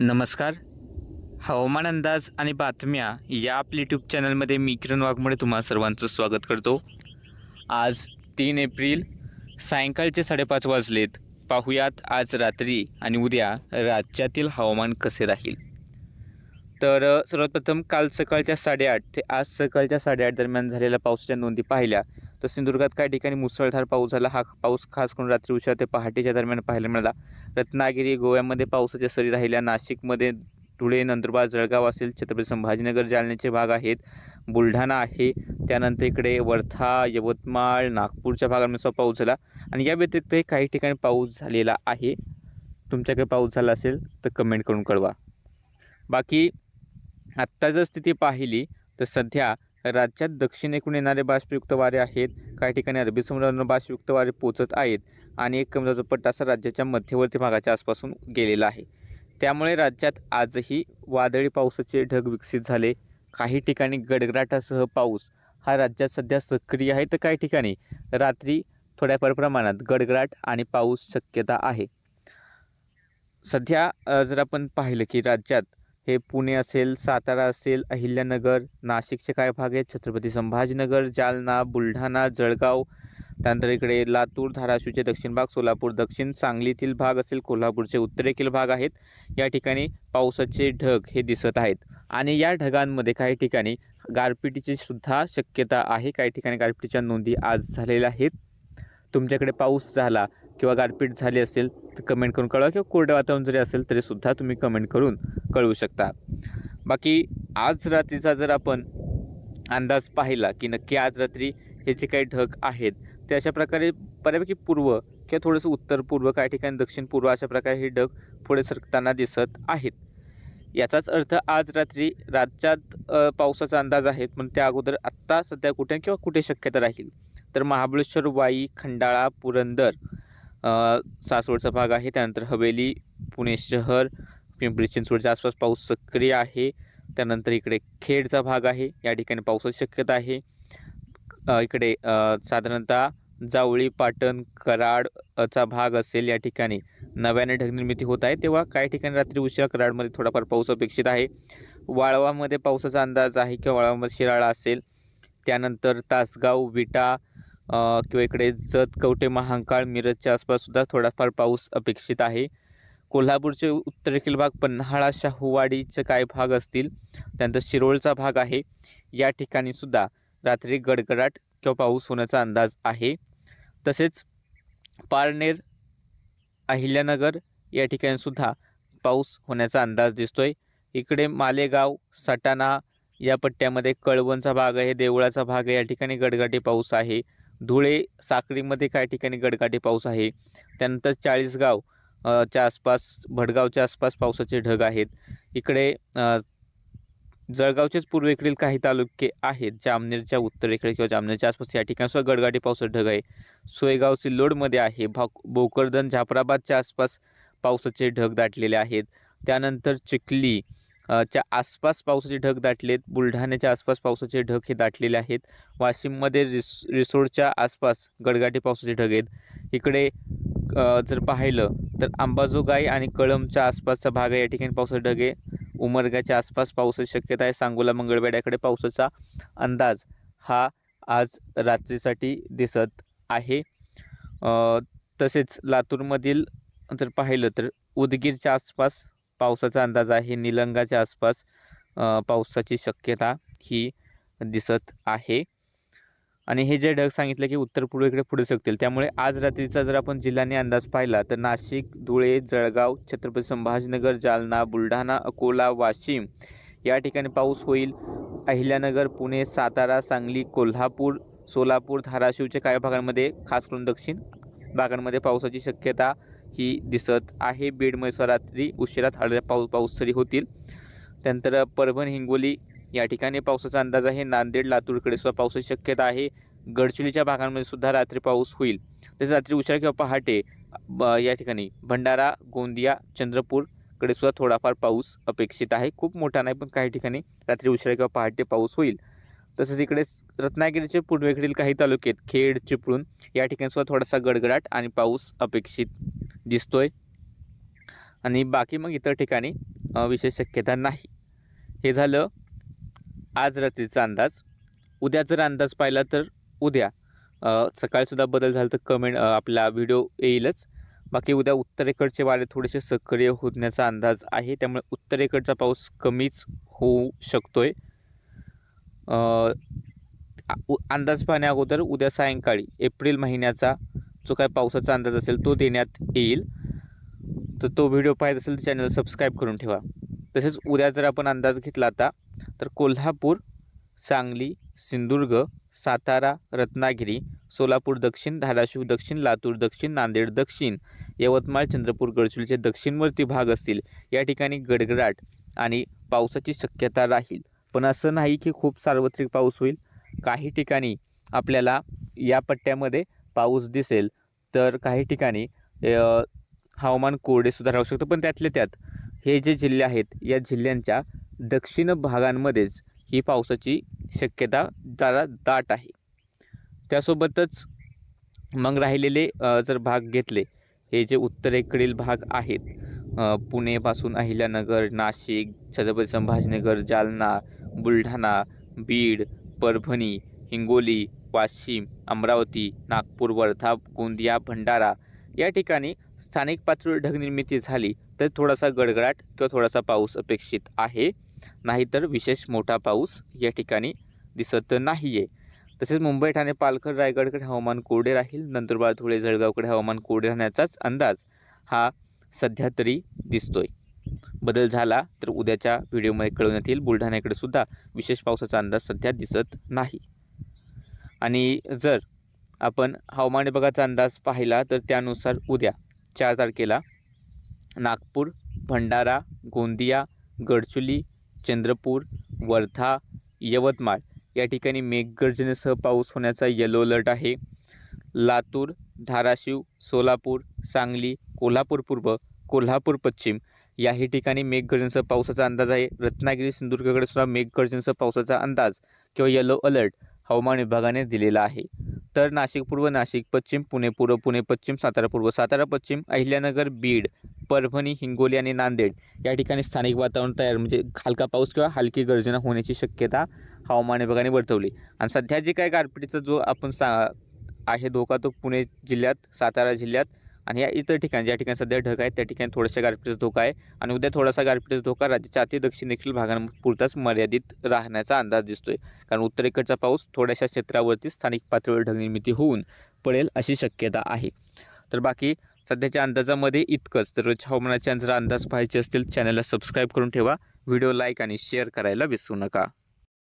नमस्कार. हवामान अंदाज आणि बातम्या या आपल्या यूट्यूब चॅनलमध्ये मी किरण वाघमोडे तुम्हा सर्वांचं स्वागत करतो. आज तीन एप्रिल सायंकाळचे साडेपाच वाजलेत. पाहुयात आज रात्री आणि उद्या राज्यातील हवामान कसे राहील? तर सर्वप्रथम सर्वात प्रथम काल सकाळच्या साडेआठ ते आज सकाळच्या साडेआठ दरम्यान झालेल्या पावसाच्या नोंदी पाहिल्या. तर सिंधुदुर्गात काही ठिकाणी मुसळधार पाऊस झाला. हा पाऊस खास करून रात्री उशिरा ते पहाटेच्या दरम्यान पाहायला मिळाला. रत्नागिरी गोव्यामध्ये पावसाच्या सरी राहिल्या. नाशिकमध्ये धुळे नंदुरबार जळगाव असेल छत्रपती संभाजीनगर जालन्याचे भाग आहेत. बुलढाणा आहे. त्यानंतर इकडे वर्धा यवतमाळ नागपूरच्या भागांमध्ये पाऊस झाला. आणि या व्यतिरिक्तही काही ठिकाणी पाऊस झालेला आहे. तुमच्याकडे पाऊस झाला असेल तर कमेंट करून कळवा. बाकी आत्ता जर स्थिती पाहिली तर सध्या राज्यात दक्षिणेकडून येणारे बाष्पयुक्त वारे आहेत. काही ठिकाणी अरबी समुद्रावरून बाष्पयुक्त वारे पोचत आहेत आणि एक कमी पट्टा असा राज्याच्या मध्यवर्ती भागाच्या आसपासून गेलेला आहे. त्यामुळे राज्यात आजही वादळी पावसाचे ढग विकसित झाले. काही ठिकाणी गडगडाटासह पाऊस. हा राज्यात सध्या सक्रिय आहे तर काही ठिकाणी रात्री थोड्याफार प्रमाणात गडगडाट आणि पाऊस शक्यता आहे. सध्या जर आपण पाहिलं की राज्यात हे पुणे असेल सातारा असेल अहिल्यानगर नाशिकचे काय भाग आहेत? छत्रपती संभाजीनगर जालना बुलढाणा जळगाव त्यानंतर इकडे लातूर धाराशिवचे दक्षिण भाग सोलापूर दक्षिण सांगलीतील भाग असेल कोल्हापूरचे उत्तरेतील भाग आहेत. या ठिकाणी पावसाचे ढग हे दिसत आहेत. आणि या ढगांमध्ये काही ठिकाणी गारपिटीची सुद्धा शक्यता आहे. काही ठिकाणी गारपिटीच्या नोंदी आज झालेल्या आहेत. तुमच्याकडे पाऊस झाला किंवा गारपीट झाली असेल तर कमेंट करून कळवा किंवा कोरडं वातावरण जरी असेल तरीसुद्धा तुम्ही कमेंट करून कळवू शकता. बाकी आज रात्रीचा जर आपण अंदाज पाहिला की नक्की आज रात्री हे जे काही ढग आहेत ते अशा प्रकारे बऱ्यापैकी पूर्व किंवा थोडंसं उत्तर पूर्व काही ठिकाणी दक्षिण पूर्व अशा प्रकारे हे ढग पुढे सरकताना दिसत आहेत. याचाच अर्थ आज रात्री राज्यात पावसाचा अंदाज आहे पण त्या अगोदर आत्ता सध्या कुठे किंवा कुठे शक्यता राहील? तर महाबळेश्वर वाई खंडाळा पुरंदर सासवडचा भाग आहे. त्यानंतर हवेली पुणे शहर पिंपरी चिंचवडच्या आसपास पाऊस सक्रिय आहे. त्यानंतर इकडे खेडचा भाग आहे. या ठिकाणी पावसाची शक्यता आहे. इकडे साधारणतः जावळी पाटण कराडचा भाग असेल या ठिकाणी. नव्याने ढगनिर्मिती होत आहे. तेव्हा काही ठिकाणी रात्री उशिरा कराडमध्ये थोडाफार पाऊस अपेक्षित आहे. वाळवामध्ये पावसाचा अंदाज आहे किंवा वाळवामध्ये शिराळा असेल. त्यानंतर तासगाव विटा किंवा इकडे जत कवटे महांकाळ मिरजच्या आसपाससुद्धा थोडाफार पाऊस अपेक्षित आहे. कोल्हापूरचे उत्तरेखील भाग पन्हाळा शाहूवाडीचे काय भाग असतील त्यानंतर शिरोळचा भाग आहे. या ठिकाणी सुद्धा रात्री गडगडाट किंवा पाऊस होण्याचा अंदाज आहे. तसेच पारनेर अहिल्यानगर या ठिकाणीसुद्धा पाऊस होण्याचा अंदाज दिसतोय. इकडे मालेगाव सटाणा या पट्ट्यामध्ये कळवणचा भाग आहे देवळाचा भाग आहे. या ठिकाणी गडगाटी पाऊस आहे. धुळे साखरीमध्ये काही ठिकाणी गडगाटी पाऊस आहे. त्यानंतर चाळीसगाव च्या आसपास भडगावच्या आसपास पावसाचे ढग आहेत. इकडे जळगावचेच पूर्वेकडील काही तालुके आहेत जामनेरच्या उत्तरेकडे किंवा जामनेरच्या आसपास या ठिकाणी सुद्धा गडगाटी पावसाचे ढग आहे. सोयगाव सिल्लोडमध्ये आहे. भा भोकरदन झापराबादच्या आसपास पावसाचे ढग दाटलेले आहेत. त्यानंतर चिखली च्या आसपास पावसाचे ढग दाटलेत. बुलढाण्याच्या आसपास पावसाचे ढग हे दाटलेले आहेत. वाशिममध्ये रिस रिसोडच्या आसपास गडगाटी पावसाचे ढग आहेत. इकडे जर पाहिलं तर अंबाजोगाई आणि कळमच्या आसपासचा भाग आहे. या ठिकाणी पावसाचे ढग आहे. उमरगाच्या आसपास पावसाची शक्यता आहे. सांगोला मंगळवेड्याकडे पावसाचा अंदाज हा आज रात्रीसाठी दिसत आहे. तसेच लातूरमधील जर पाहिलं तर उदगीरच्या आसपास पावसाचा अंदाज आहे. निलंगाच्या आसपास पावसाची शक्यता ही दिसत आहे. आणि हे जे ढग सांगितलं की उत्तर पूर्वेकडे पुढे शकतील त्यामुळे आज रात्रीचा जर आपण जिल्ह्याने अंदाज पाहिला तर नाशिक धुळे जळगाव छत्रपती संभाजीनगर जालना बुलढाणा अकोला वाशिम या ठिकाणी पाऊस होईल. अहिल्यानगर पुणे सातारा सांगली कोल्हापूर सोलापूर धाराशिवच्या काही भागांमध्ये खास करून दक्षिण भागांमध्ये पावसाची शक्यता ही दिसत आहे. बीड म्हैसूर रात्री उशिरात हळद्या पाऊस पाऊस सरी होतील. त्यानंतर परभण हिंगोली या ठिकाणी पावसाचा अंदाज आहे. नांदेड लातूरकडे सुद्धा पावसाची शक्यता आहे. गडचिरोलीच्या भागांमध्ये सुद्धा रात्री पाऊस होईल. तसेच रात्री उशिरा किंवा पहाटे ब- या ठिकाणी भंडारा गोंदिया चंद्रपूरकडे सुद्धा थोडाफार पाऊस अपेक्षित आहे. खूप मोठा नाही पण काही ठिकाणी रात्री उशिरा किंवा पहाटे पाऊस होईल. तसेच इकडे रत्नागिरीचे पूर्वेकडील काही तालुके आहेत. खेड चिपळूण या ठिकाणी सुद्धा थोडासा गडगडाट आणि पाऊस अपेक्षित दिसतोय. आणि बाकी मग इतर ठिकाणी विशेष शक्यता नाही. हे झालं आज रात्रीचा अंदाज. उद्या जर अंदाज पाहिला तर उद्या. सकाळीसुद्धा बदल झाला तर कमेंट आपला व्हिडिओ येईलच. बाकी उद्या उत्तरेकडचे वारे थोडेसे सक्रिय होण्याचा अंदाज आहे. त्यामुळे उत्तरेकडचा पाऊस कमीच होऊ शकतोय. आहे उ- अंदाज पाहण्या अगोदर उद्या सायंकाळी एप्रिल महिन्याचा जो काय पावसाचा अंदाज असेल तो देण्यात येईल. तर तो व्हिडिओ पाहायचा असेल तर चॅनल सबस्क्राईब करून ठेवा. तसेच उद्या जर आपण अंदाज घेतला आता तर कोल्हापूर सांगली सिंधुदुर्ग सातारा रत्नागिरी सोलापूर दक्षिण धाराशिव दक्षिण लातूर दक्षिण नांदेड दक्षिण यवतमाळ चंद्रपूर गडचिरोलीचे दक्षिणवर्ती भाग असतील. या ठिकाणी गडगडाट आणि पावसाची शक्यता राहील. पण असं नाही की खूप सार्वत्रिक पाऊस होईल. काही ठिकाणी आपल्याला या पट्ट्यामध्ये पाऊस दिसेल तर काही ठिकाणी हवामान हवामान कोरडेसुद्धा राहू शकतं. पण त्यातले त्यात हे जे जिल्हे आहेत या जिल्ह्यांच्या दक्षिण भागांमध्येच ही पावसाची शक्यता जरा दाट आहे. त्यासोबतच मग राहिलेले जर भाग घेतले हे जे उत्तरेकडील भाग आहेत पुणेपासून अहिल्यानगर नाशिक छत्रपती संभाजीनगर जालना बुलढाणा बीड परभणी हिंगोली वाशिम अमरावती नागपूर वर्धा गोंदिया भंडारा या ठिकाणी स्थानिक पातळीवर ढगनिर्मिती झाली तर थोडासा गडगडाट किंवा थोडासा पाऊस अपेक्षित आहे. नाहीतर विशेष मोठा पाऊस या ठिकाणी दिसत नाही आहे तसेच मुंबई ठाणे पालघर रायगडकडे हवामान कोरडे राहील. नंदुरबार धुळे जळगावकडे हवामान कोरडे राहण्याचाच अंदाज हा सध्या तरी दिसतोय. बदल झाला तर उद्याच्या व्हिडिओमध्ये कळवण्यात येईल. बुलढाण्याकडे सुद्धा विशेष पावसाचा अंदाज सध्या दिसत नाही. आणि जर आपण हवामान विभागाचा अंदाज पाहिला तर त्यानुसार उद्या चार तारखेला नागपूर भंडारा गोंदिया गडचुली चंद्रपूर वर्धा यवतमाळ या ठिकाणी मेघगर्जनेसह पाऊस होण्याचा येलो अलर्ट आहे. लातूर धाराशिव सोलापूर सांगली कोल्हापूर पूर्व कोल्हापूर पश्चिम याही ठिकाणी मेघगर्जनेसह पावसाचा अंदाज आहे. रत्नागिरी सिंधुदुर्गकडे सुद्धा मेघगर्जनेसह पावसाचा अंदाज किंवा येलो अलर्ट हवामान विभागाने दिलेला आहे. तर नाशिक पूर्व नाशिक पश्चिम पुणे पूर्व पुणे पश्चिम सातारा पूर्व सातारा पश्चिम अहिल्यानगर बीड परभणी हिंगोली आणि नांदेड या ठिकाणी स्थानिक वातावरण तयार म्हणजे हलका पाऊस किंवा हलकी गर्जना होण्याची शक्यता हवामान विभागाने वर्तवली. आणि सध्या जे काय गारपिटीचा जो आपण सा आहे धोका तो पुणे जिल्ह्यात सातारा जिल्ह्यात आणि या इतर ठिकाणी ज्या ठिकाणी सध्या ढग आहेत त्या ठिकाणी थोडासा गारपिटीचा धोका आहे आणि उद्या थोडासा गारपिटीचा धोका राज्याच्या अति दक्षिण देखील भागांपुरताच मर्यादित राहण्याचा अंदाज दिसतोय. कारण उत्तरेकडचा पाऊस थोड्याशा क्षेत्रावरती स्थानिक पातळीवर ढगनिर्मिती होऊन पडेल अशी शक्यता आहे. तर बाकी सध्याच्या अंदाजामध्ये इतकंच. तर रोजच्या हवामानाचे जर अंदाज पाहायचे असतील चॅनलला सबस्क्राईब करून ठेवा. व्हिडिओ लाईक आणि शेअर करायला विसरू नका.